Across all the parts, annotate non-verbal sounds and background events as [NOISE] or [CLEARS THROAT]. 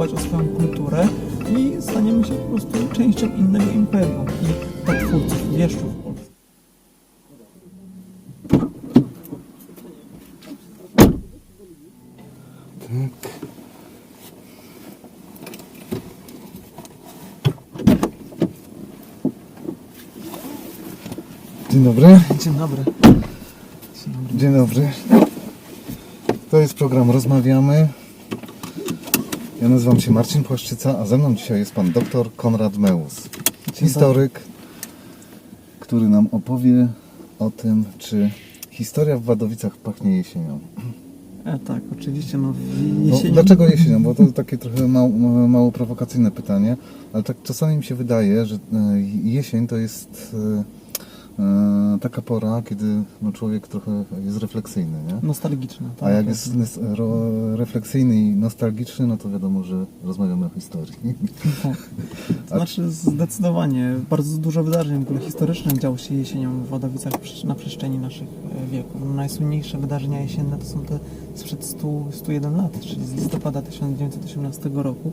zadbać o swoją kulturę i staniemy się po prostu częścią innego imperium i to twórców wieszczów w Polsce. Dzień dobry. Dzień dobry. Dzień dobry. To jest program Rozmawiamy. Ja nazywam się Marcin Płaszczyca, a ze mną dzisiaj jest pan dr Konrad Meus. Historyk, który nam opowie o tym, czy historia w Wadowicach pachnie jesienią. E, tak, oczywiście, no No, jesieni... dlaczego jesienią? Bo to takie trochę mało, mało prowokacyjne pytanie, ale tak czasami mi się wydaje, że e, jesień to jest e, taka pora, kiedy no, człowiek trochę jest refleksyjny, nie? Nostalgiczne. tak. A jak jest nes- ro- refleksyjny i nostalgiczny, no to wiadomo, że rozmawiamy o historii. Tak. [LAUGHS] To znaczy zdecydowanie bardzo dużo wydarzeń w ogóle historycznych działo się jesienią w Wadowicach na przestrzeni naszych e, wieków. No, najsłynniejsze wydarzenia jesienne to są te sprzed 100, 101 lat, czyli z listopada 1918 roku.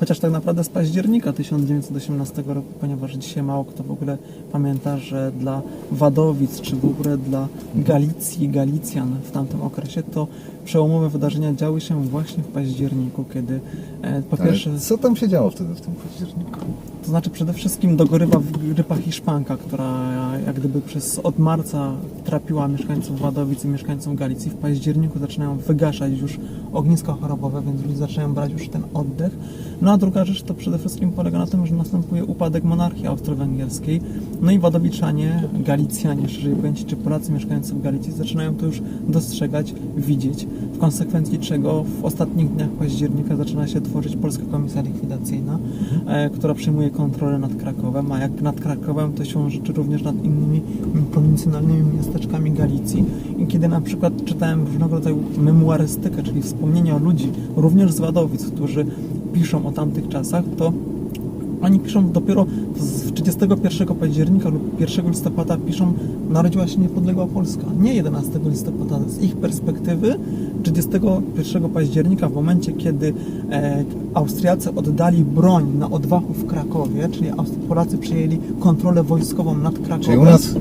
Chociaż tak naprawdę z października 1918 roku, ponieważ dzisiaj mało kto w ogóle pamięta, że dla Wadowic, czy w ogóle dla Galicji, Galicjan w tamtym okresie, to przełomowe wydarzenia działy się właśnie w październiku, kiedy e, po pierwsze... Ale co tam się działo wtedy w tym październiku? To znaczy przede wszystkim dogorywa grypa hiszpanka, która jak gdyby przez od marca trapiła mieszkańców Wadowic i mieszkańców Galicji. W październiku zaczynają wygaszać już ogniska chorobowe, więc ludzie zaczynają brać już ten oddech. No a druga rzecz to przede wszystkim polega na tym, że następuje upadek monarchii austro-węgierskiej. No i Wadowiczanie, Galicjanie, szerzej pojęci, czy Polacy mieszkający w Galicji zaczynają to już dostrzegać, widzieć. W konsekwencji czego w ostatnich dniach października zaczyna się tworzyć Polska Komisja Likwidacyjna, e, która przejmuje kontrolę nad Krakowem, a jak nad Krakowem, to się rzeczy również nad innymi prowincjonalnymi miasteczkami Galicji. I kiedy na przykład czytałem różnego rodzaju memuarystykę, czyli wspomnienia ludzi, również z Wadowic, którzy piszą o tamtych czasach, to oni piszą dopiero z 31 października lub 1 listopada piszą narodziła się niepodległa Polska. Nie 11 listopada. Z ich perspektywy 31 października w momencie, kiedy e, Austriacy oddali broń na odwachu w Krakowie, czyli Polacy przejęli kontrolę wojskową nad Krakowem. Czyli u nas,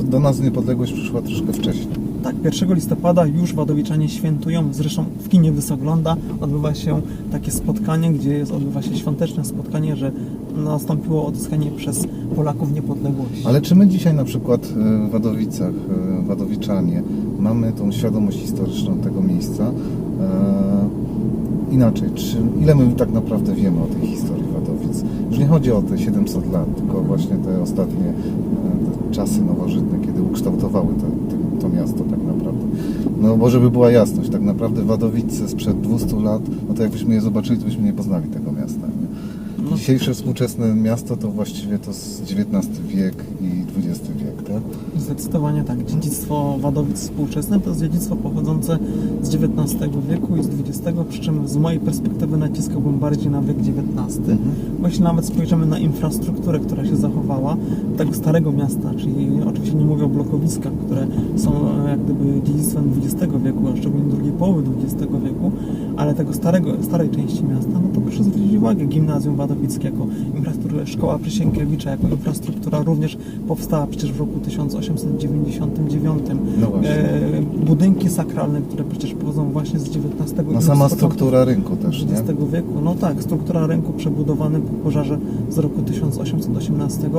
e, do nas niepodległość przyszła troszkę wcześniej. Tak, 1 listopada już Wadowiczanie świętują, zresztą w kinie Wysogląda odbywa się takie spotkanie, gdzie jest, odbywa się świąteczne spotkanie, że nastąpiło odzyskanie przez Polaków niepodległości. Ale czy my dzisiaj na przykład e, w Wadowicach, Wadowiczanie, mamy tą świadomość historyczną tego miejsca? E, inaczej, czy, ile my tak naprawdę wiemy o tej historii Wadowic? Już nie chodzi o te 700 lat, tylko właśnie te ostatnie e, te czasy nowożytne, kiedy ukształtowały te, te, to miasto tak naprawdę. No bo żeby była jasność, tak naprawdę Wadowice sprzed 200 lat, no to jakbyśmy je zobaczyli, to byśmy nie poznali tego miasta. Dzisiejsze współczesne miasto to właściwie to z XIX wiek i XX wiek, tak? Zdecydowanie tak. Dziedzictwo Wadowic współczesne to jest dziedzictwo pochodzące z XIX wieku i z XX, przy czym z mojej perspektywy naciskałbym bardziej na wiek XIX. Bo jeśli nawet spojrzymy na infrastrukturę, która się zachowała tego starego miasta, czyli oczywiście nie mówię o blokowiskach, które są e, jak gdyby dziedzictwem XX wieku, a szczególnie drugiej połowy XX wieku, ale tego starego, starej części miasta, no to proszę zwrócić uwagę, gimnazjum wadowickie jako infrastruktura, szkoła Przysienkiewicza jako infrastruktura również powstała przecież w roku 1899. No. E, budynki sakralne, które przecież pochodzą właśnie z XIX wieku. No sama struktura rynku też, nie? XX wieku. No tak, struktura rynku przebudowany po pożarze z roku 1818.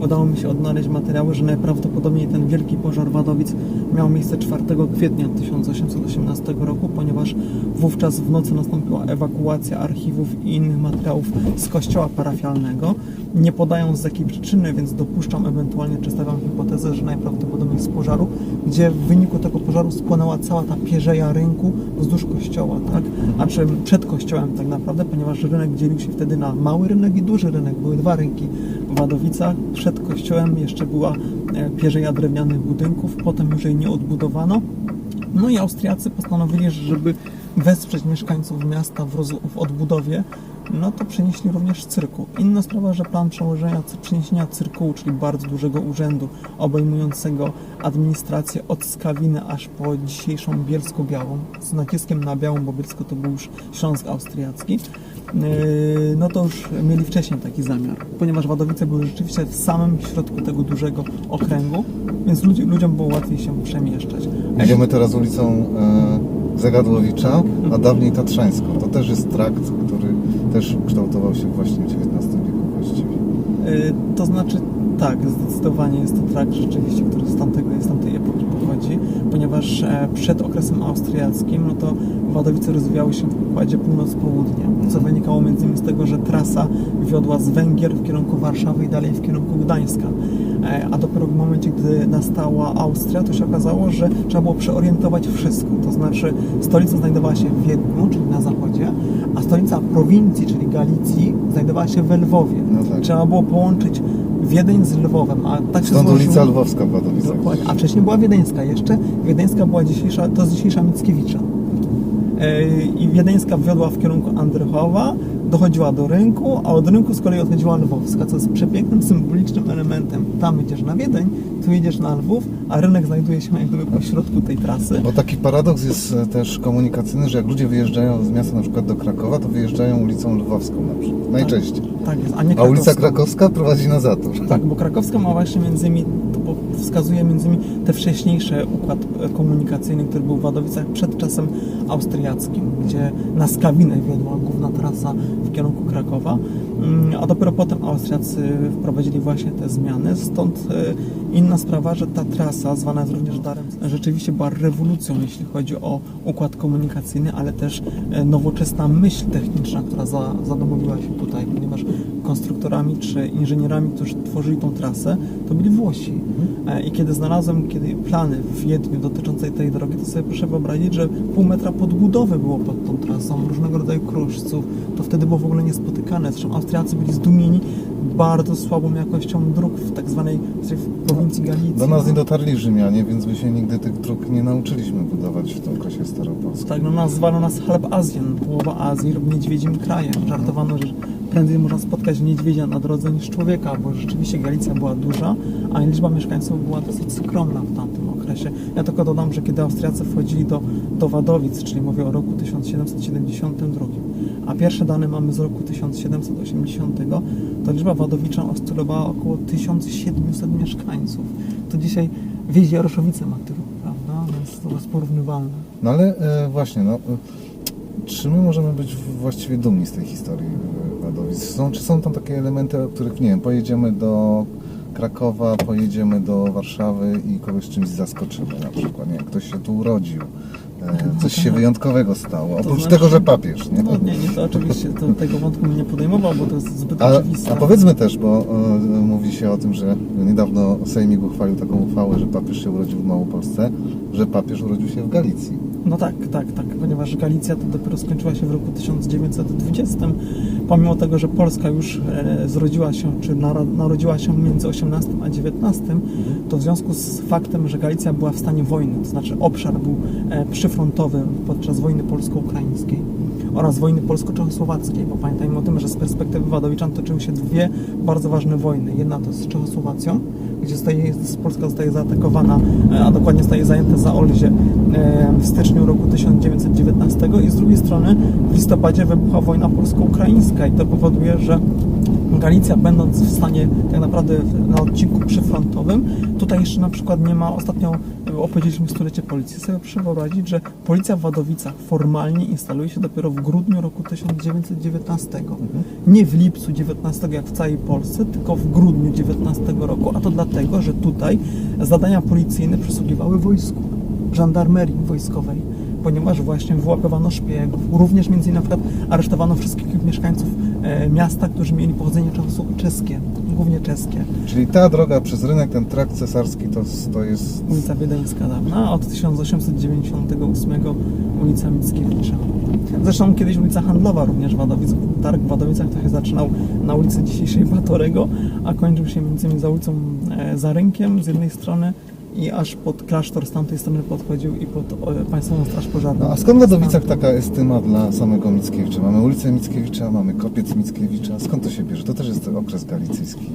Udało mi się odnaleźć materiały, że najprawdopodobniej ten wielki pożar Wadowic miał miejsce 4 kwietnia 1818 roku, ponieważ wówczas w nocy nastąpiła ewakuacja archiwów i innych materiałów z kościoła parafialnego. Nie podając z jakiej przyczyny, więc dopuszczam ewentualnie, czy stawiam hipotezę, że najprawdopodobniej z pożaru, gdzie w wyniku tego pożaru spłonęła cała ta pierzeja rynku wzdłuż kościoła, tak? A czy przed kościołem tak naprawdę, ponieważ rynek dzielił się wtedy na mały rynek i duży rynek. Były dwa rynki w Wadowicach. Przed kościołem jeszcze była e, pierzeja drewnianych budynków, potem już jej nie odbudowano. No i Austriacy postanowili, że żeby wesprzeć mieszkańców miasta w, w odbudowie, no to przenieśli również cyrku. Inna sprawa, że plan przełożenia, przeniesienia cyrkułu, czyli bardzo dużego urzędu obejmującego administrację od Skawiny aż po dzisiejszą Bielsko-Białą, z naciskiem na Białą, bo Bielsko to był już Śląsk Austriacki, yy, no to już mieli wcześniej taki zamiar, ponieważ Wadowice były rzeczywiście w samym środku tego dużego okręgu, więc ludzi, ludziom było łatwiej się przemieszczać. Idziemy teraz ulicą e, Zagadłowicza, a dawniej Tatrzańską. To też jest trakt, który też kształtował się właśnie w XIX wieku właściwie. Y, To znaczy, tak, zdecydowanie jest to trakt rzeczywiście, który z, tamtego, z tamtej epoki pochodzi, ponieważ e, przed okresem austriackim, no to Wadowice rozwijały się w układzie północ-południe, co wynikało między innymi z tego, że trasa wiodła z Węgier w kierunku Warszawy i dalej w kierunku Gdańska. E, A dopiero w momencie, gdy nastała Austria, to się okazało, że trzeba było przeorientować wszystko. To znaczy, stolica znajdowała się w Wiedniu, czyli na zachodzie, a stolica prowincji, czyli Galicji, znajdowała się w Lwowie. No tak. Trzeba było połączyć Wiedeń z Lwowem, a tak się Stąd ulica Lwowska w Wadowicach. Dokładnie. A wcześniej była Wiedeńska jeszcze. Wiedeńska była dzisiejsza, to jest dzisiejsza Mickiewicza. E, I Wiedeńska wiodła w kierunku Andrychowa, dochodziła do rynku, a od rynku z kolei odchodziła Lwowska, co jest przepięknym, symbolicznym elementem. Tam idziesz na Wiedeń, tu idziesz na Lwów, a rynek znajduje się jak gdyby po środku tej trasy. Bo taki paradoks jest e, też komunikacyjny, że jak ludzie wyjeżdżają z miasta na przykład do Krakowa, to wyjeżdżają ulicą Lwowską na przykład. Najczęściej. Tak jest, a nie A ulica Krakowską. Krakowska prowadzi na Zator. Tak, bo Krakowska ma właśnie między innymi, po- wskazuje między innymi te wcześniejsze układ komunikacyjny, który był w Wadowicach przed czasem austriackim, gdzie na Skawinę wiodła główna trasa w kierunku Krakowa, Mm, a dopiero potem Austriacy wprowadzili właśnie te zmiany, stąd e, inna sprawa, że ta trasa, zwana jest również Darem, rzeczywiście była rewolucją, jeśli chodzi o układ komunikacyjny, ale też e, nowoczesna myśl techniczna, która za, zadomowiła się tutaj, ponieważ konstruktorami czy inżynierami, którzy tworzyli tą trasę, to byli Włosi. E, I kiedy znalazłem kiedy plany w Wiedniu dotyczące tej drogi, to sobie proszę wyobrazić, że pół metra podbudowy było pod tą trasą, różnego rodzaju kruszców. To wtedy było w ogóle niespotykane. Zresztą Austriacy byli zdumieni bardzo słabą jakością dróg w tak zwanej w prowincji Galicji. Do nas nie dotarli Rzymianie, więc my się nigdy tych dróg nie nauczyliśmy budować w tym okresie staropolskim. Tak, no nazwano nas chleb Azjan, połowa Azji lub niedźwiedzim krajem. Żartowano, że prędzej można spotkać niedźwiedzia na drodze niż człowieka, bo rzeczywiście Galicja była duża, a liczba mieszkańców była dosyć skromna w tamtym okresie. Ja tylko dodam, że kiedy Austriacy wchodzili do, do Wadowic, czyli mówię o roku 1772, a pierwsze dane mamy z roku 1780, to liczba Wadowiczan oscylowała około 1700 mieszkańców. To dzisiaj wieś Jaroszowice ma tylu, prawda? Więc to jest porównywalne. No ale e, właśnie, no, e, czy my możemy być właściwie dumni z tej historii? Są, czy są tam takie elementy, o których, nie wiem, pojedziemy do Krakowa, pojedziemy do Warszawy i kogoś czymś zaskoczymy na przykład, nie wiem, ktoś się tu urodził, e, coś się wyjątkowego stało, oprócz znaczy- tego, że papież, nie? No nie, nie, to oczywiście to, tego wątku bym nie podejmował, bo to jest zbyt A, oczywiste. a powiedzmy też, bo e, mówi się o tym, że niedawno Sejmik uchwalił taką uchwałę, że papież się urodził w Małopolsce, że papież urodził się w Galicji. No tak, tak, tak, ponieważ Galicja to dopiero skończyła się w roku 1920. Pomimo tego, że Polska już e, zrodziła się, czy naro- narodziła się między XVIII a XIX, to w związku z faktem, że Galicja była w stanie wojny, to znaczy obszar był e, przyfrontowy podczas wojny polsko-ukraińskiej oraz wojny polsko-czechosłowackiej, bo pamiętajmy o tym, że z perspektywy Wadowiczan toczyły się dwie bardzo ważne wojny. Jedna to z Czechosłowacją, gdzie zostaje, Polska zostaje zaatakowana, e, a dokładnie zostaje zajęte za Olzie e, w styczniu roku 1919 i z drugiej strony w listopadzie wybucha wojna polsko-ukraińska i to powoduje, że Galicja będąc w stanie tak naprawdę na odcinku przyfrontowym, tutaj jeszcze na przykład nie ma, ostatnio e, opowiedzieliśmy stulecie policji, sobie proszę wyobrazić, że policja w Wadowicach formalnie instaluje się dopiero w grudniu roku 1919. Nie w lipcu 19 jak w całej Polsce, tylko w grudniu 19 roku, a to dlatego, że tutaj zadania policyjne przysługiwały wojsku, żandarmerii wojskowej ponieważ właśnie wyłapywano szpiegów. Również między innymi na przykład aresztowano wszystkich mieszkańców e, miasta, którzy mieli pochodzenie czeskie, głównie czeskie. Czyli ta droga przez rynek, ten trakt cesarski, to, to jest Ulica Wiedeńska dawna, od 1898 ulica Mickiewicza. Zresztą kiedyś ulica Handlowa również Wadowic, targ w Wadowicach to się zaczynał na ulicy dzisiejszej Batorego, a kończył się między innymi za ulicą e, za rynkiem z jednej strony i aż pod klasztor z tamtej strony podchodził i pod e, Państwową Straż Pożarną. No, a skąd w Wadowicach taka estyma dla samego Mickiewicza? Mamy ulicę Mickiewicza, mamy kopiec Mickiewicza. Skąd to się bierze? To też jest okres galicyjski.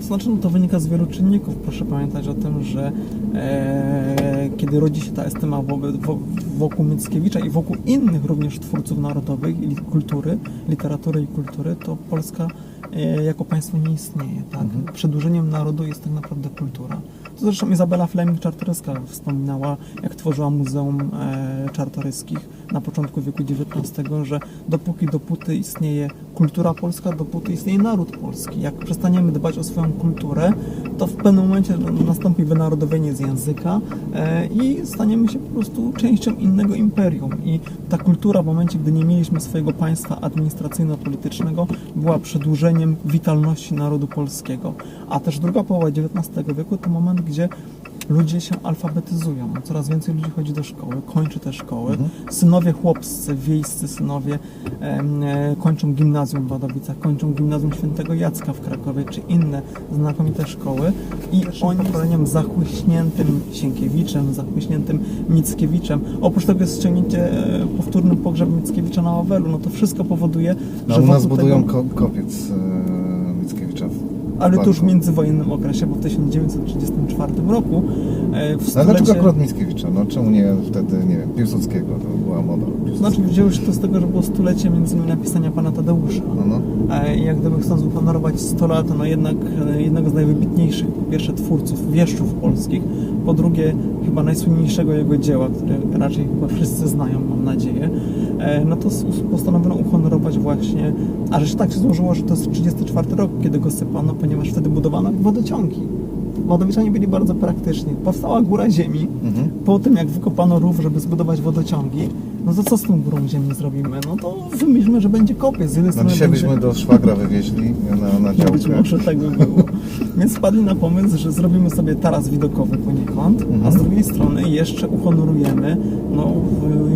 To [CLEARS THROAT] znaczy, no to wynika z wielu czynników. Proszę pamiętać o tym, że e, kiedy rodzi się ta estyma wobec, wo, wokół Mickiewicza i wokół innych również twórców narodowych i kultury, literatury i kultury, to Polska e, jako państwo nie istnieje. Tak? Przedłużeniem narodu jest tak naprawdę kultura. To zresztą Izabela Fleming-Czartoryska wspominała, jak tworzyła Muzeum e, Czartoryskich na początku wieku XIX, że dopóki dopóty istnieje kultura polska, dopóty istnieje naród polski. Jak przestaniemy dbać o swoją kulturę, to w pewnym momencie nastąpi wynarodowienie z języka e, i staniemy się po prostu częścią innego imperium. I ta kultura w momencie, gdy nie mieliśmy swojego państwa administracyjno-politycznego, była przedłużeniem witalności narodu polskiego. A też druga połowa XIX wieku to moment, gdzie ludzie się alfabetyzują. Coraz więcej ludzi chodzi do szkoły, kończy te szkoły. Synowie chłopscy, wiejscy synowie em, e, kończą gimnazjum w Wadowicach, kończą gimnazjum Świętego Jacka w Krakowie, czy inne znakomite szkoły. I oni pokoleniem zachłyśniętym Sienkiewiczem, zachłyśniętym Mickiewiczem. Oprócz tego jest ściągnięcie e, powtórny pogrzeb Mickiewicza na Wawelu. No to wszystko powoduje, No, że u nas budują tego- ko kopiec e, ale to już w międzywojennym okresie, bo w 1934 roku w No, ale dlaczego stulecie... akurat Mickiewicza? No czemu nie wtedy, nie wiem, Piłsudskiego? To była moda. Znaczy wzięło się to z tego, że było stulecie między innymi napisania pana Tadeusza. No, no. E, I jak gdyby chcąc uhonorować 100 lat, no jednak e, jednego z najwybitniejszych, po pierwsze twórców wieszczów polskich, po drugie chyba najsłynniejszego jego dzieła, które raczej chyba wszyscy znają, mam nadzieję, e, no to postanowiono uhonorować właśnie, a że się tak się złożyło, że to jest 34 rok, kiedy go sypano, ponieważ wtedy budowano wodociągi. Wadowiczanie byli bardzo praktyczni. Powstała góra ziemi, Mhm. po tym jak wykopano rów, żeby zbudować wodociągi, no to co z tą górą ziemi zrobimy? No to wymyślmy, że będzie kopiec. No dzisiaj będzie... byśmy do szwagra wywieźli na, na No być działkę. może tak by było. Więc wpadli na pomysł, że zrobimy sobie taras widokowy poniekąd, a Mhm. z drugiej strony jeszcze uhonorujemy no,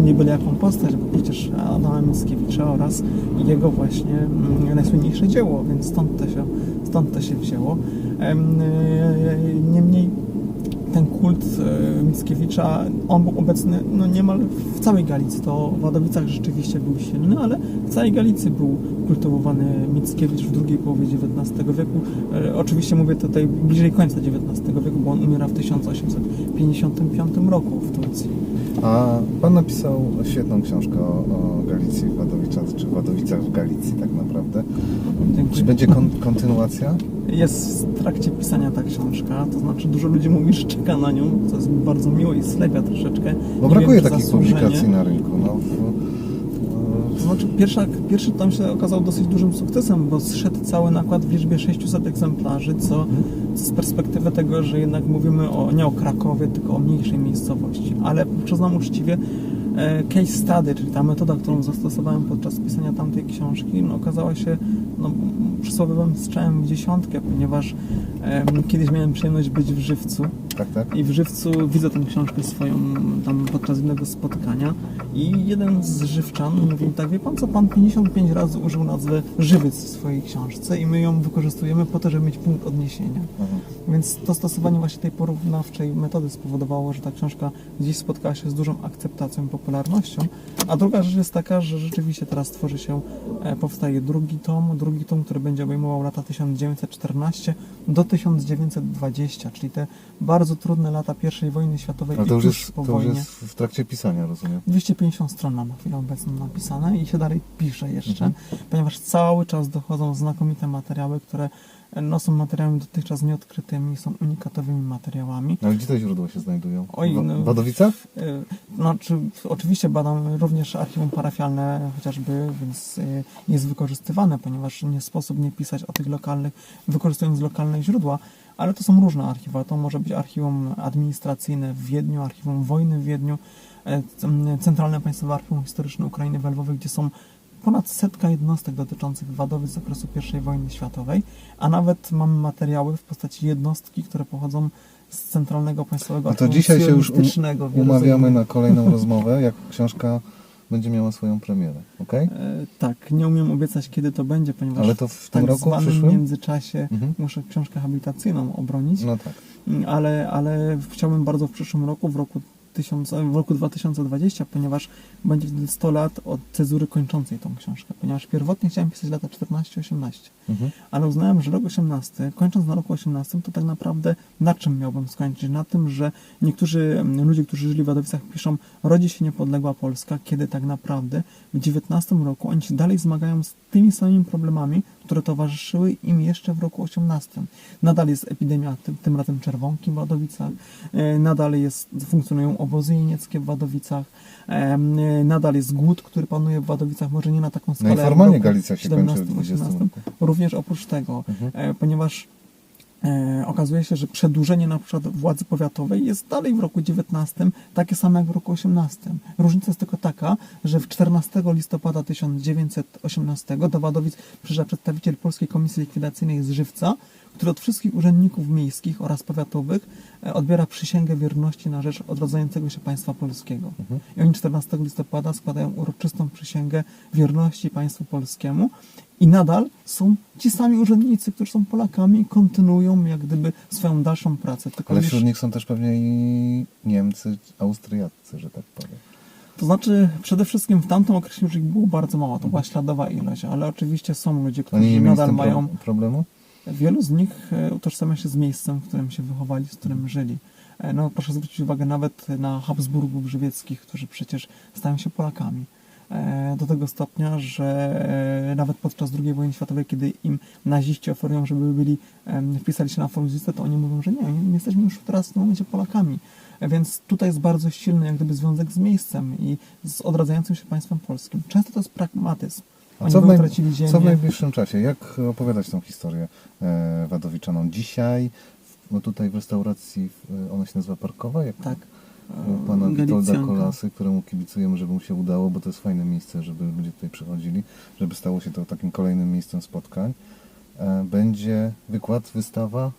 nie byle jaką postać, bo przecież Adama Mickiewicza oraz jego właśnie mm, najsłynniejsze dzieło, więc stąd to się, stąd to się wzięło. E, Niemniej ten kult e, Mickiewicza, on był obecny no niemal w całej Galicji. To w Wadowicach rzeczywiście był silny, ale w całej Galicji był kultywowany Mickiewicz w drugiej połowie XIX wieku. E, Oczywiście mówię tutaj bliżej końca XIX wieku, bo on umiera w 1855 roku w Turcji. A pan napisał świetną książkę o, o Galicji w Wadowicach, czy Wadowicach w Galicji tak naprawdę. Dziękuję. Czy będzie kon kontynuacja? Jest w trakcie pisania ta książka, to znaczy dużo ludzi mówi, że czeka na nią, co jest bardzo miłe i slepia troszeczkę. Bo Nie brakuje wiem, takich zasłużenie. publikacji na rynku. No, To znaczy pierwsza, pierwszy tom się okazał dosyć dużym sukcesem, bo zszedł cały nakład w liczbie 600 egzemplarzy, co z perspektywy tego, że jednak mówimy o, nie o Krakowie, tylko o mniejszej miejscowości. Ale przyznam uczciwie, e, case study, czyli ta metoda, którą zastosowałem podczas pisania tamtej książki, no, okazała się no, przysłowiowym strzałem w dziesiątkę, ponieważ kiedyś miałem przyjemność być w Żywcu tak, tak? i w Żywcu widzę tę książkę swoją tam podczas innego spotkania i jeden z Żywczan mówi mi tak, wie pan co, pan 55 razy użył nazwy Żywiec w swojej książce i my ją wykorzystujemy po to, żeby mieć punkt odniesienia. Mhm. Więc to stosowanie właśnie tej porównawczej metody spowodowało, że ta książka gdzieś spotkała się z dużą akceptacją i popularnością. A druga rzecz jest taka, że rzeczywiście teraz tworzy się, e, powstaje drugi tom, drugi tom, który będzie obejmował lata 1914 do 1920, czyli te bardzo trudne lata I wojny światowej Ale to już, jest, po to już wojnie. jest w trakcie pisania, rozumiem. 250 stron mam na chwilę obecną napisane i się dalej pisze jeszcze, Mhm. ponieważ cały czas dochodzą znakomite materiały, które no, są materiałami dotychczas nieodkrytymi, są unikatowymi materiałami. Ale gdzie te źródła się znajdują? Oj, no, w Wadowicach? Y, Znaczy, oczywiście badam również archiwum parafialne chociażby, więc y, jest wykorzystywane, ponieważ nie sposób nie pisać o tych lokalnych, wykorzystując lokalne źródła, ale to są różne archiwa. To może być archiwum administracyjne w Wiedniu, archiwum wojny w Wiedniu, e, Centralne Państwowe Archiwum Historyczne Ukrainy w Lwowie, gdzie są ponad setka jednostek dotyczących Wadowic z okresu I wojny światowej, a nawet mamy materiały w postaci jednostki, które pochodzą z Centralnego Państwowego No to dzisiaj się już um, umawiamy na kolejną [LAUGHS] rozmowę, jak książka będzie miała swoją premierę, ok? E, tak, nie umiem obiecać, kiedy to będzie, ponieważ Ale to w w tym tak roku, zwanym przyszłym? międzyczasie Mhm. muszę książkę habilitacyjną obronić, No tak. ale, ale chciałbym bardzo w przyszłym roku, w roku, 1000, w roku 2020, ponieważ będzie wtedy 100 lat od cezury kończącej tą książkę, ponieważ pierwotnie chciałem pisać lata 14-18. Mhm. ale uznałem, że rok 18, kończąc na roku 18, to tak naprawdę na czym miałbym skończyć? Na tym, że niektórzy mm, ludzie, którzy żyli w Wadowicach piszą, rodzi się niepodległa Polska, kiedy tak naprawdę w 19 roku oni się dalej zmagają z tymi samymi problemami, towarzyszyły im jeszcze w roku 18. Nadal jest epidemia, tym, tym razem czerwonki w Wadowicach, e, nadal jest, funkcjonują obozy jenieckie w Wadowicach, em, e, nadal jest głód, który panuje w Wadowicach, może nie na taką No skalę. i jak w formalnie Galicja się kończy w 17, 20 18. roku. Również oprócz tego, Mhm. e, ponieważ e, okazuje się, że przedłużenie na przykład władzy powiatowej jest dalej w roku 19 takie same jak w roku 18. Różnica jest tylko taka, że w 14 listopada 1918 do Wadowic przyjeżdża przedstawiciel Polskiej Komisji Likwidacyjnej z Żywca, który od wszystkich urzędników miejskich oraz powiatowych e, odbiera przysięgę wierności na rzecz odradzającego się państwa polskiego. Mhm. I oni 14 listopada składają uroczystą przysięgę wierności państwu polskiemu i nadal są ci sami urzędnicy, którzy są Polakami, kontynuują jak gdyby swoją dalszą pracę. Tylko Ale już- wśród nich są też pewnie i Niemcy, Austriacy, że tak powiem. To znaczy, przede wszystkim w tamtym okresie już ich było bardzo mało, to była śladowa ilość, ale oczywiście są ludzie, którzy nadal mają. problemu? Wielu z nich e, utożsamia się z miejscem, w którym się wychowali, z którym żyli. E, No, proszę zwrócić uwagę nawet na Habsburgów żywieckich, którzy przecież stają się Polakami. E, Do tego stopnia, że nawet podczas II wojny światowej, kiedy im naziści oferują, żeby byli, wpisali się na forum to oni mówią, że nie, nie, jesteśmy już teraz w tym momencie Polakami. Więc tutaj jest bardzo silny jak gdyby związek z miejscem i z odradzającym się państwem polskim. Często to jest pragmatyzm. Oni co w, utracili ziemię. co w najbliższym czasie? Jak opowiadać tą historię e, Wadowiczanom? Dzisiaj, no tutaj w restauracji, w- ona się nazywa Parkowa? Jak Tak. pana E, Witolda. Kolasy, któremu kibicujemy, żeby mu się udało, bo to jest fajne miejsce, żeby ludzie tutaj przychodzili, żeby stało się to takim kolejnym miejscem spotkań. E, Będzie wykład, wystawa,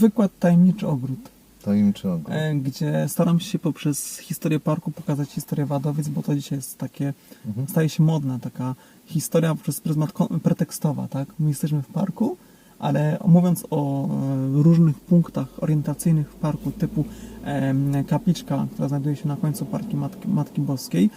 Wykład Tajemniczy Ogród, tajemniczy ogród. e, gdzie staram się poprzez historię parku pokazać historię Wadowic, bo to dzisiaj jest takie, Mhm. staje się modne, taka historia przez pryzmat pretekstowa, tak? My jesteśmy w parku, ale mówiąc o e, różnych punktach orientacyjnych w parku, typu kapliczka, która znajduje się na końcu Parki Matki, Matki Boskiej,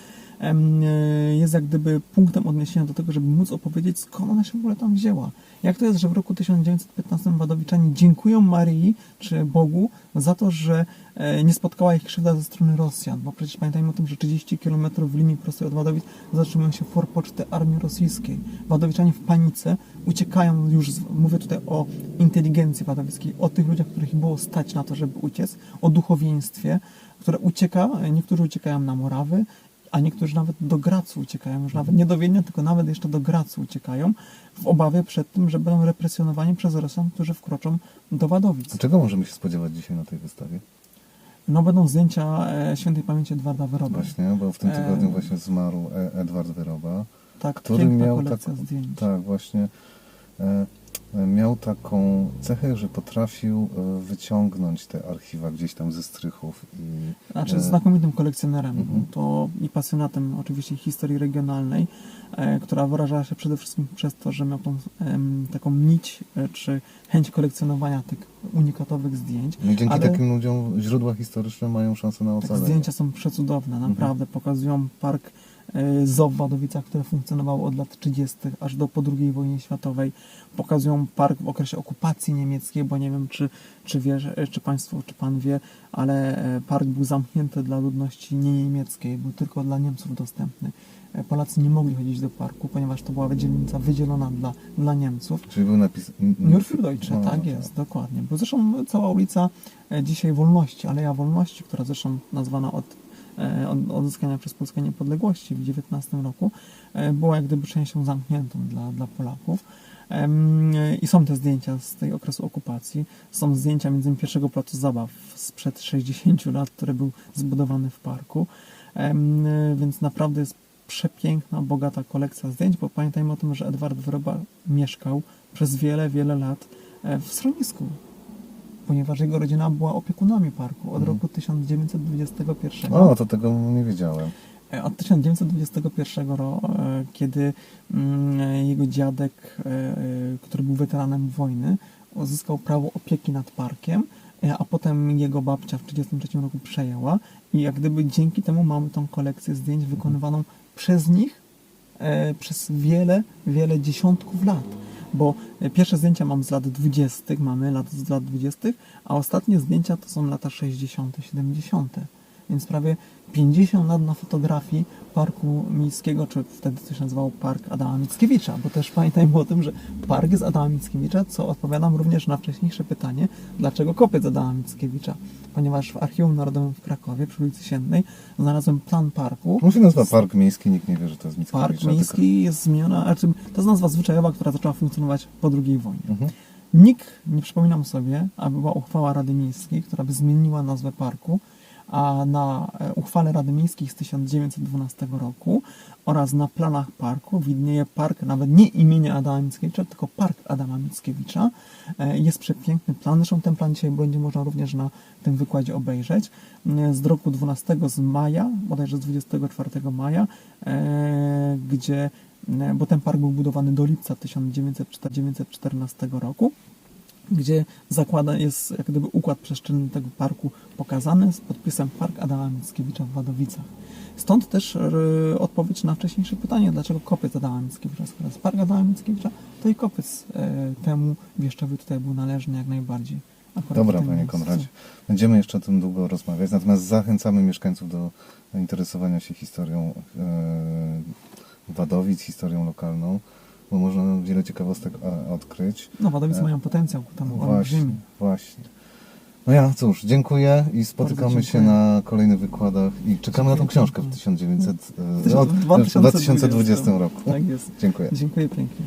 jest jak gdyby punktem odniesienia do tego, żeby móc opowiedzieć, skąd ona się w ogóle tam wzięła. Jak to jest, że w roku 1915 Wadowiczanie dziękują Maryi czy Bogu za to, że e, nie spotkała ich krzywda ze strony Rosjan, bo przecież pamiętajmy o tym, że 30 km w linii prostej od Wadowic zatrzymują się forpoczty armii rosyjskiej. Wadowiczanie w panice uciekają już, z, mówię tutaj o inteligencji wadowickiej, o tych ludziach, których było stać na to, żeby uciec, o duchowieństwie, które ucieka, e, niektórzy uciekają na Morawy, a niektórzy nawet do Gracu uciekają, już nawet nie do Wiednia, tylko nawet jeszcze do Gracu uciekają, w obawie przed tym, że będą represjonowani przez Rosjan, którzy wkroczą do Wadowic. A czego możemy się spodziewać dzisiaj na tej wystawie? No będą zdjęcia e, świętej pamięci Edwarda Wyroby. Właśnie, bo w tym E, tygodniu właśnie zmarł E- Edward Wyroba. Tak, który miał tak- zdjęć. Tak, właśnie. E, e, miał taką cechę, że potrafił e, wyciągnąć te archiwa gdzieś tam ze strychów. I, Znaczy e, znakomitym kolekcjonerem, Mhm. to i pasjonatem oczywiście historii regionalnej, e, która wyrażała się przede wszystkim przez to, że miał tą taką nić czy chęć kolekcjonowania tych unikatowych zdjęć. no i dzięki ale- takim ludziom źródła historyczne mają szansę na ocalenie. zdjęcia są przecudowne, Mhm. naprawdę. Pokazują park ZOO w Wadowicach, które funkcjonowało od lat 30. aż do po II wojnie światowej. Pokazują park w okresie okupacji niemieckiej, bo nie wiem, czy, czy wiesz, e, czy państwo, czy pan wie, ale e, park był zamknięty dla ludności niemieckiej, był tylko dla Niemców dostępny. Polacy nie mogli chodzić do parku, ponieważ to była dzielnica wydzielona dla, dla Niemców. Czyli był napis... Nur für Deutsche, no, tak jest, dokładnie. Bo zresztą cała ulica dzisiaj Wolności, Aleja Wolności, która zresztą nazwana od odzyskania przez Polskę niepodległości w XIX roku, e, była jak gdyby częścią zamkniętą dla, dla Polaków. Em, I są te zdjęcia z tej okresu okupacji. Są zdjęcia między innymi pierwszego placu zabaw sprzed 60 lat, który był zbudowany w parku. Więc naprawdę jest przepiękna, bogata kolekcja zdjęć, bo pamiętajmy o tym, że Edward Wyroba mieszkał przez wiele, wiele lat e, w schronisku, ponieważ jego rodzina była opiekunami parku od Mhm. roku 1921. O, to tego nie wiedziałem. E, Od 1921 roku, kiedy mm, jego dziadek, e, e, który był weteranem wojny, uzyskał prawo opieki nad parkiem, e, a potem jego babcia w 1933 roku przejęła i jak gdyby dzięki temu mamy tą kolekcję zdjęć wykonywaną przez nich e, przez wiele, wiele dziesiątków lat. Bo e, pierwsze zdjęcia mam z lat 20., mamy lat z lat 20., a ostatnie zdjęcia to są lata 60., 70. Więc prawie 50 lat na fotografii Parku Miejskiego, czy wtedy to się nazywało Park Adama Mickiewicza, bo też pamiętajmy o tym, że park jest Adama Mickiewicza, co odpowiadam również na wcześniejsze pytanie, dlaczego kopiec Adama Mickiewicza? Ponieważ w Archiwum Narodowym w Krakowie, przy ulicy Siennej, znalazłem plan parku, On się nazywa Park Miejski, nikt nie wie, że to jest Mickiewicza. Park tylko- Miejski jest zmieniona, znaczy to jest nazwa zwyczajowa, która zaczęła funkcjonować po II wojnie. Mhm. Nikt, nie przypominam sobie, aby była uchwała Rady Miejskiej, która by zmieniła nazwę parku, a na e, uchwale Rady Miejskiej z 1912 roku oraz na planach parku widnieje park nawet nie imienia Adama Mickiewicza, tylko park Adama Mickiewicza. E, Jest przepiękny plan, zresztą ten plan dzisiaj będzie można również na tym wykładzie obejrzeć. E, Z roku 12 z maja, bodajże z 24 maja, gdzie, bo ten park był budowany do lipca 1914 roku gdzie zakłada jest jak gdyby układ przestrzenny tego parku pokazany z podpisem Park Adama Mickiewicza w Wadowicach. Stąd też e, odpowiedź na wcześniejsze pytanie, dlaczego kopiec Adama Mickiewicza, skoro jest Park Adama Mickiewicza, to i kopiec e, temu wieszczowi tutaj był należny jak najbardziej. akurat Dobra, panie. Konradzie. Będziemy jeszcze o tym długo rozmawiać, natomiast zachęcamy mieszkańców do interesowania się historią e, Wadowic, historią lokalną, bo można wiele ciekawostek e, odkryć. No Wadowice E, mają potencjał tam Właśnie, olbrzymi. właśnie. No ja cóż, dziękuję i spotykamy Bardzo się dziękuję. na kolejnych wykładach i czekamy na tą Dziękuję książkę w pięknie. 1900, e, w 2020 roku. Tak jest. Dziękuję. Dziękuję pięknie.